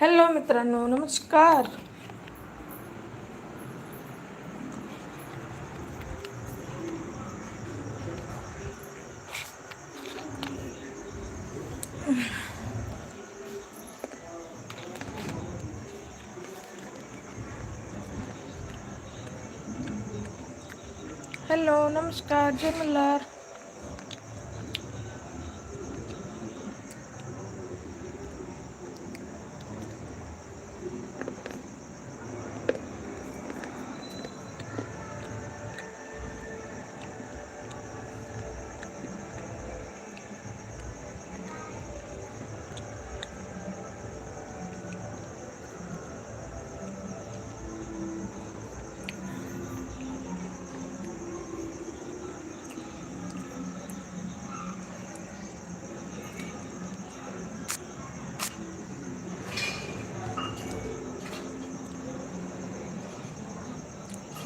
Hello मित्रांनो नमस्कार hello नमस्कार जय मल्हार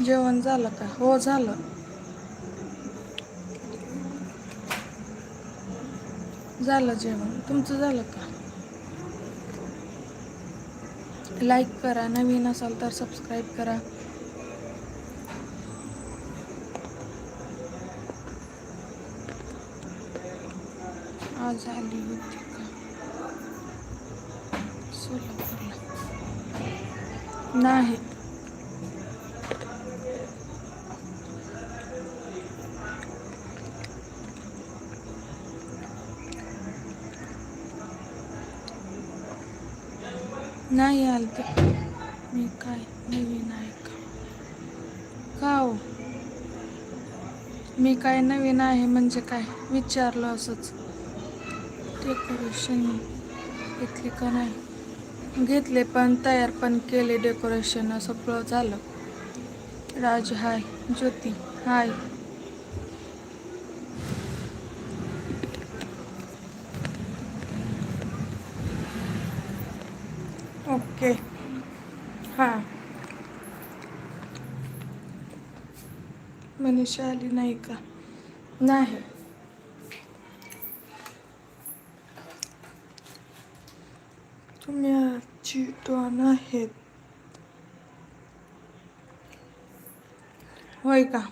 जेवण झालं का? हो झालं. झालं जेवण. तुमचं झालं का? लाईक करा. नवीन असाल तर सबस्क्राईब करा. आज झाली होती का? सोलापूरला. नाही. नाही आलं तर मी काय नवीन आहे का? का हो? मी काय नवीन आहे म्हणजे काय? विचारलं असंच. डेकोरेशन घेतले का नाही? घेतले पण तयार पण केले डेकोरेशन सगळं झालं. राज हाय ज्योती हाय. ओके हां मनीषा आली नाही का नाही तुम्ही आजची टॉन आहेत होय का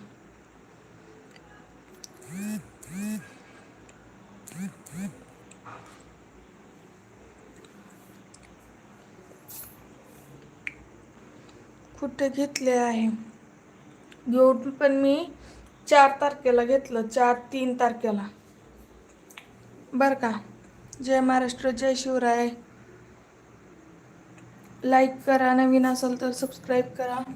कुठे घेतले आहे? घेऊन पण मी चार तारखेला घेतलं चार तीन तारखेला. बरं का? जय महाराष्ट्र जय शिवराय. लाईक करा नवीन असेल तर सबस्क्राईब करा.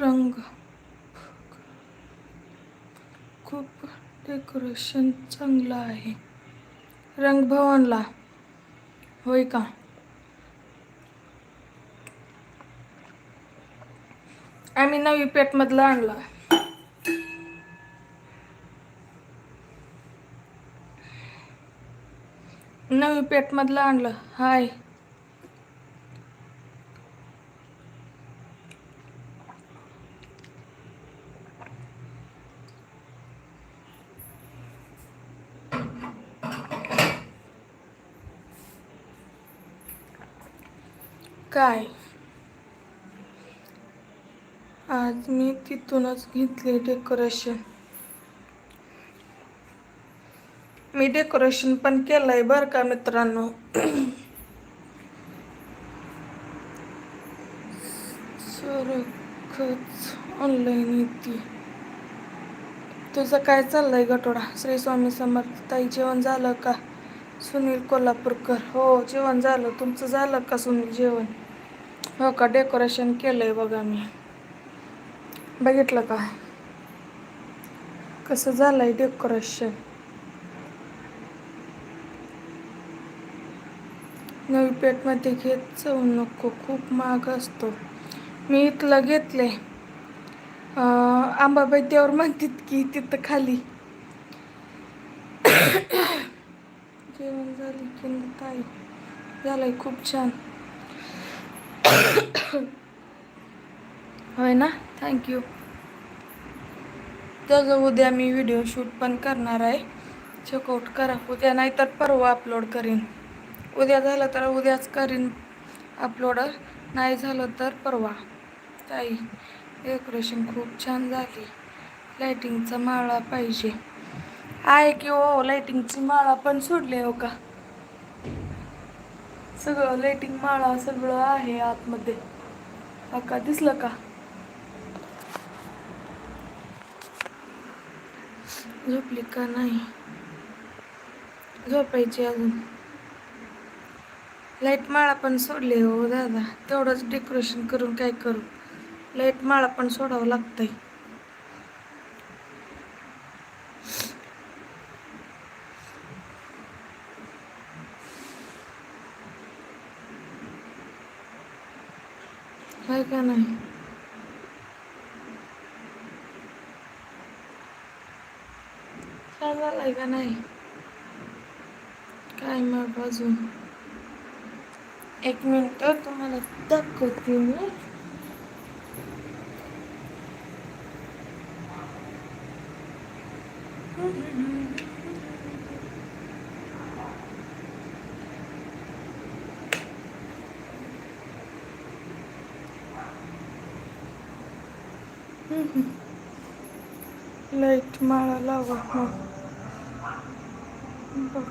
रंग. खूप डेकोरेशन चांगलं आहे. रंगभवनला. होय का? आम्ही नवी पेठमधला आणला. नवी पेठमधलं आणलं. हाय. काय? आज मी तिथूनच घेतले डेकोरेशन मी डेकोरेशन पण केलंय बरं का मित्रांनो. सरखच ऑनलाईन येते. तुझं काय चाललंय गटोडा? श्री स्वामी समर्थ ताई जेवण झालं का? सुनील कोल्हापूरकर. हो जेवण झालं. तुमचं झालं का सुनील जेवण? हो का? डेकोरेशन केलंय बघा मी. बघितलं का? कसं झालंय डेकोरेशन नवी पेठमध्ये घेत जाऊ नको खूप महाग असतो. मी इथलं घेतले. आंबाबाई देवर म्हणतात की तिथं खाली. जेवण झालं की ताई? झालंय खूप छान. होय ना? थँक्यू त्याचं उद्या मी व्हिडिओ शूट पण करणार आहे. चेकआउट करा. उद्या नाही तर परवा अपलोड करीन. उद्या झालं तर उद्याच करीन अपलोड नाही झालं तर परवा. ताई डेकोरेशन खूप छान झाली. लाईटिंगचा माळा पाहिजे. आहे की हो? लाईटिंगची माळा पण सोडली हो का? सगळं लाईटिंग माळा सगळं आहे आतमध्ये. अका दिसलं का? झोपली का नाही? झोपायची अजून. लाइट माळा पण सोडली हो दादा. तेवढंच डेकोरेशन करून काय करू? लाइट माळा पण सोडावं लागतंय काय का नाही छान झालाय का नाही काय मग अजून एक मिनिट तुम्हाला दाखवते मी लाइट माळा लावा मग बघ.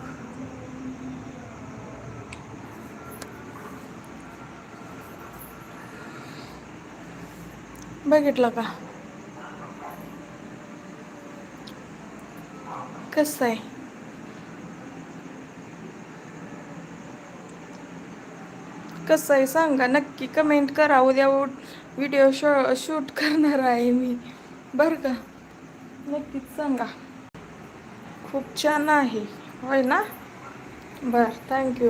बघितलं का? कसं आहे? कसं आहे सांगा? नक्की कमेंट करा. उद्या व्हिडिओ शो शूट करणार आहे मी. बरं का? नक्कीच सांगा. खूप छान आहे. होय ना? बरं थँक्यू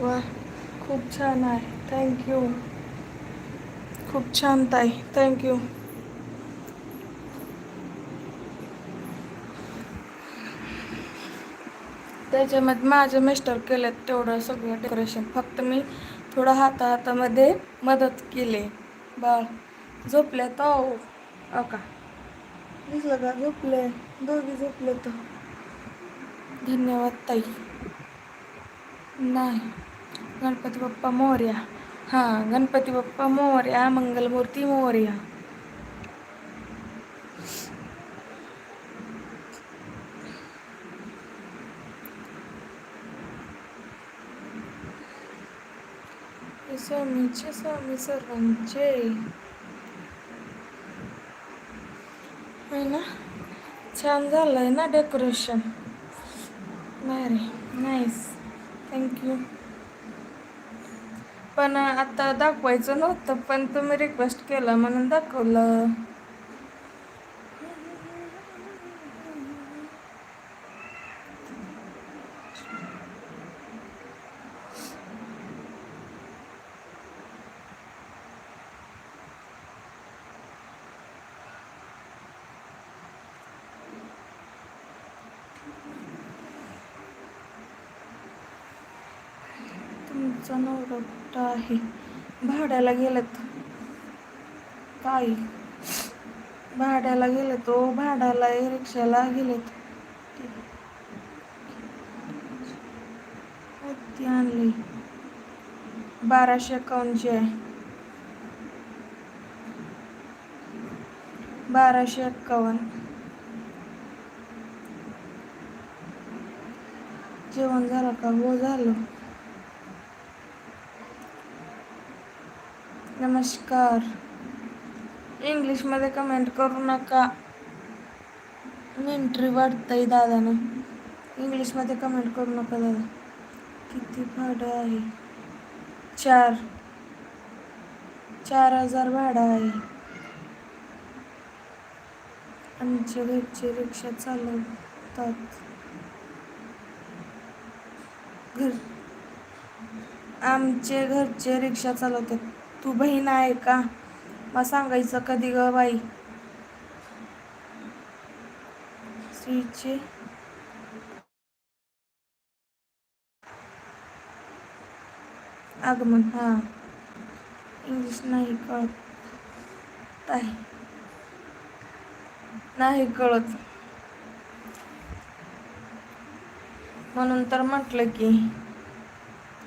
वा खूप छान आहे. थँक्यू खूप छान ताई थँक्यू त्याच्यामध्ये माझे मिस्टर केलेत तेवढं सगळं डेकोरेशन फक्त मी थोडं हाता हातामध्ये मदत केली. बाळ झोपले तो? हो अका दिसलं का? झोपले. दोघी झोपले तर धन्यवाद ताई. नाही. गणपती बाप्पा मोर्या. हां गणपती बाप्पा मोर्या मंगलमूर्ती मोर्या. स्वामीचे स्वामी सर्वांचे. आहे ना? छान झालंय ना डेकोरेशन भारी नाईस थँक्यू पण आता दाखवायचं नव्हतं पण तुम्ही रिक्वेस्ट केलं म्हणून दाखवलं. तुमचा नवरा आहे. भाड्याला गेलेत. काय भाड्याला गेले तो भाड्याला रिक्षाला गेलेत. ती आणली. बाराशे एकावन्नची आहे. बाराशे एक्कावन्न जेवण झालं का? हो झालं. नमस्कार. इंग्लिशमध्ये कमेंट करू नका. मेंट्री वाटतंय दादानं. इंग्लिशमध्ये कमेंट करू नका दादा. किती भाडं आहे? चार. चार हजार भाडं आहे. आमच्या घरचे रिक्षा चालवतात. घर आमचे घरचे रिक्षा चालवतात. तू बहीण आहे का? मग सांगायचं कधी ग बाई? स्त्रीचे आगमन हां. इंग्लिश नाही कळत. आहे नाही कळत. म्हणून तर म्हटलं की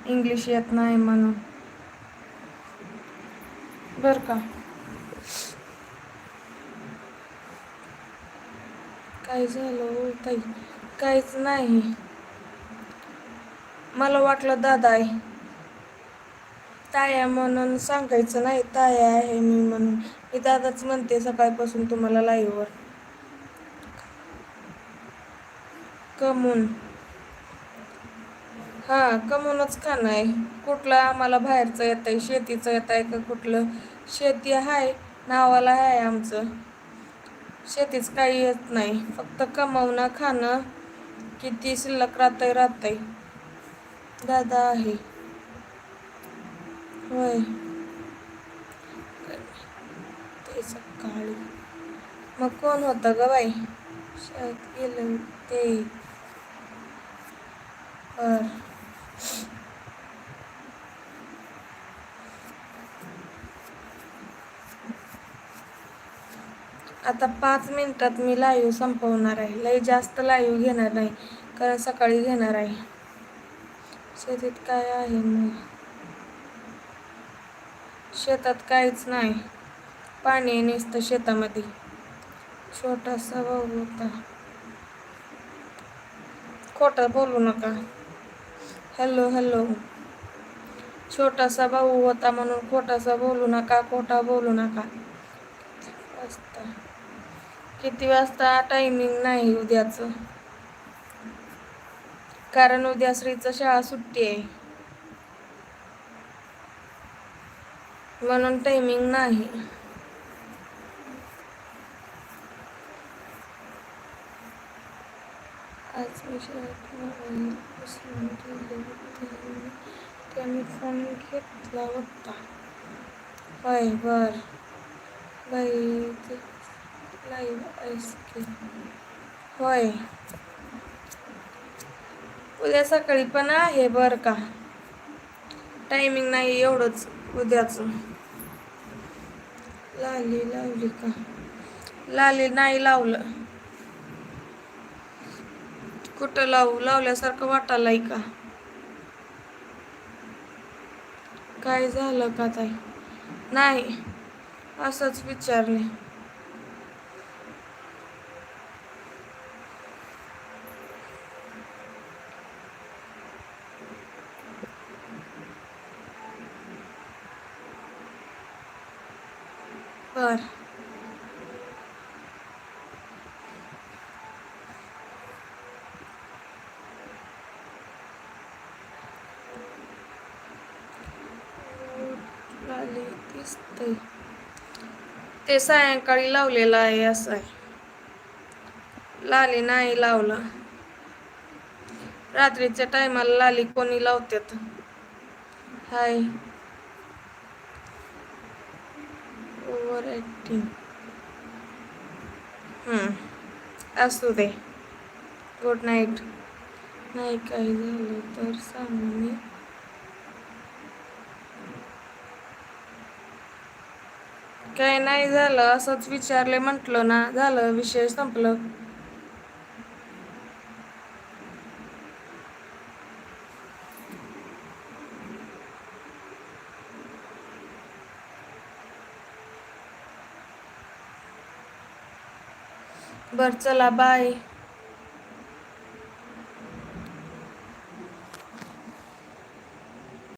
इंग्लिश येत नाही म्हणून. बरं का. काय झालं हो ताई? काहीच नाही. मला वाटलं दादा आहे. ताया म्हणून सांगायचं नाही ताया आहे मी म्हणून. मी दादाच म्हणते सकाळपासून तुम्हाला लाईव्हवर. कमून. हां कमूनच खाणं आहे कुठलं आम्हाला बाहेरचं येत आहे शेतीचं येत आहे का कुठलं? शेती आहे नावाला आहे आमचं. शेतीच काही येत नाही. फक्त कमावणं खाणं किती शिल्लक राहतंय राहतंय. दादा आहे. होय. ते सकाळी मग कोण होतं ग बाई? शाळेत गेलं ते बर. आता पाच मिनटात मी लाईव्ह संपवणार आहे. लई जास्त लाईव्ह घेणार नाही. कारण सकाळी घेणार आहे. शेतीत काय आहे नाही शेतात काहीच नाही. पाणी आहे शेतामध्ये. छोटासा भाऊ होता. खोटं बोलू नका. Hello hello. छोटासा भाऊ होता म्हणून खोटासा बोलू नका खोटा बोलू नका. वाजता. किती वाजता? टायमिंग नाही उद्याचं. कारण उद्या श्रीचं शाळा सुट्टी आहे. म्हणून टायमिंग नाही. आज मी शाळेत त्यांनी फोन घेतला होता. बाय बर. बाई. लाईव्ह आईस्क्रीम होय उद्या सकाळी पण आहे बर का. टायमिंग नाही एवढंच उद्याचं. लाली लावली का? लाली नाही लावलं. कुठं लावू? लावल्यासारखं वाटायलाय का? काय झालं का ताई? नाही. असंच विचारले बर लाली दिसतंय. ते सायंकाळी लावलेलं आहे असं आहे. लाली नाही लावला. रात्रीच्या टायमाला लाली कोणी लावतात हाय. ओव्हर ॲक्टिंग असू दे. गुड नाईट नाही काही झालं तर सांग मी काय नाही झालं असंच विचारले म्हटलं ना झालं विषय संपलं. बर चला बाय